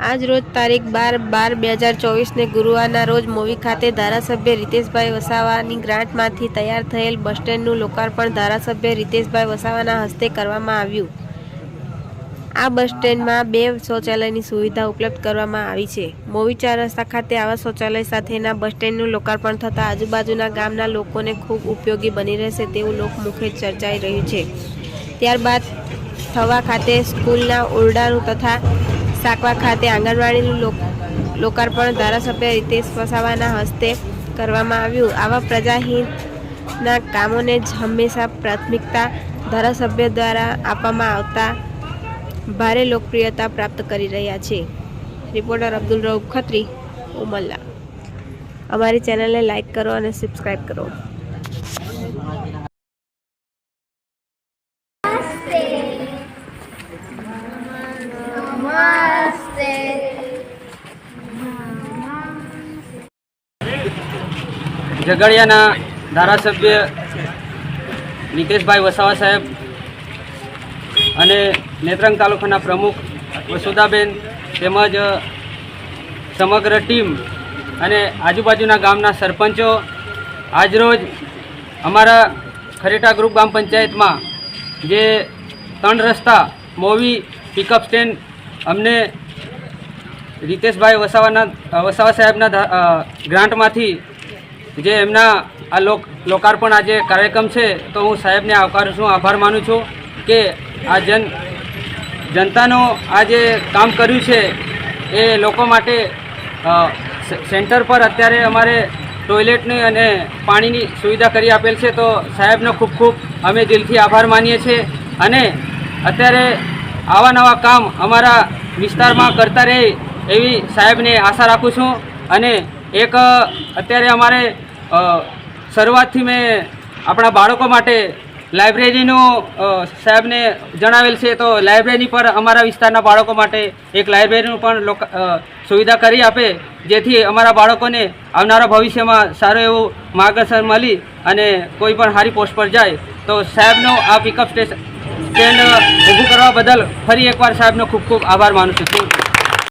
આજ રોજ તારીખ બાર બાર બે હજાર ચોવીસને ગુરુવારના રોજ મોવી ખાતે ધારાસભ્ય રીતેશભાઈ વસાવાની ગ્રાન્ટમાંથી તૈયાર થયેલ બસ સ્ટેન્ડનું લોકાર્પણ ધારાસભ્ય રીતેશભાઈ વસાવાના હસ્તે કરવામાં આવ્યું. આ બસ સ્ટેન્ડમાં બે શૌચાલયની સુવિધા ઉપલબ્ધ કરવામાં આવી છે. મોવી ચાર રસ્તા ખાતે આવા શૌચાલય સાથેના બસ સ્ટેન્ડનું લોકાર્પણ થતાં આજુબાજુના ગામના લોકોને ખૂબ ઉપયોગી બની રહેશે તેવું લોકમુખે ચર્ચાઈ રહ્યું છે. ત્યારબાદ થવા ખાતે સ્કૂલના ઓરડાનું તથા સાકવા ખાતે આંગણવાડીનું લોક, લોકાર્પણ ધારાસભ્ય રીતેશ વસાવાના હસ્તે કરવામાં આવ્યું. આવા પ્રજાહિતના કામોને જ હંમેશા પ્રાથમિકતા ધારાસભ્ય દ્વારા આપવામાં આવતા ભારે લોકપ્રિયતા પ્રાપ્ત કરી રહ્યા છે. રિપોર્ટર અબ્દુલ રઉફ ખત્રી, ઉમલ્લા. અમારી ચેનલને લાઇક કરો અને સબસ્ક્રાઈબ કરો. ઝઘડિયાના ધારાસભ્ય નીતેશભાઈ વસાવા સાહેબ અને નેત્રંગ તાલુકાના પ્રમુખ વસુદાબેન તેમજ સમગ્ર ટીમ અને આજુબાજુના ગામના સરપંચો આજરોજ અમારા ખરેટા ગ્રુપ ગામ પંચાયતમાં જે ત્રણ રસ્તા મોવી પિકઅપ સ્ટેન્ડ અમને રીતેશભાઈ વસાવાના વસાવા સાહેબના ગ્રાન્ટમાંથી જે એમના આ લોક, લોકાર્પણ આજે કાર્યક્રમ છે, તો હું સાહેબને આવકારું છું, આભાર માનું છું કે આ જન, જનતાનો આ જે કામ કર્યું છે, એ લોકો માટે સેન્ટર પર અત્યારે અમારે ટોયલેટની અને પાણીની સુવિધા કરી આપેલ છે, તો સાહેબનો ખૂબ ખૂબ અમે દિલથી આભાર માનીએ છીએ અને અત્યારે આવા નવા કામ અમારા વિસ્તારમાં કરતા રહે એવી સાહેબને આશા રાખું છું અને એક અત્યારે અમારે શરૂઆતથી મેં આપણા બાળકો માટે લાઇબ્રેરીનું સાહેબને જણાવેલ છે, તો લાઇબ્રેરી પર અમારા વિસ્તારના બાળકો માટે એક લાઇબ્રેરીનું પણ સુવિધા કરી આપે, જેથી અમારા બાળકોને આવનારા ભવિષ્યમાં સારું એવું માર્ગદર્શન મળી અને કોઈ પણ સારી પોસ્ટ પર જાય, તો સાહેબનો આ પિકઅપ સ્ટેશન સ્ટેન્ડ ઊભું કરવા બદલ ફરી એકવાર સાહેબનો ખૂબ ખૂબ આભાર માનું છું.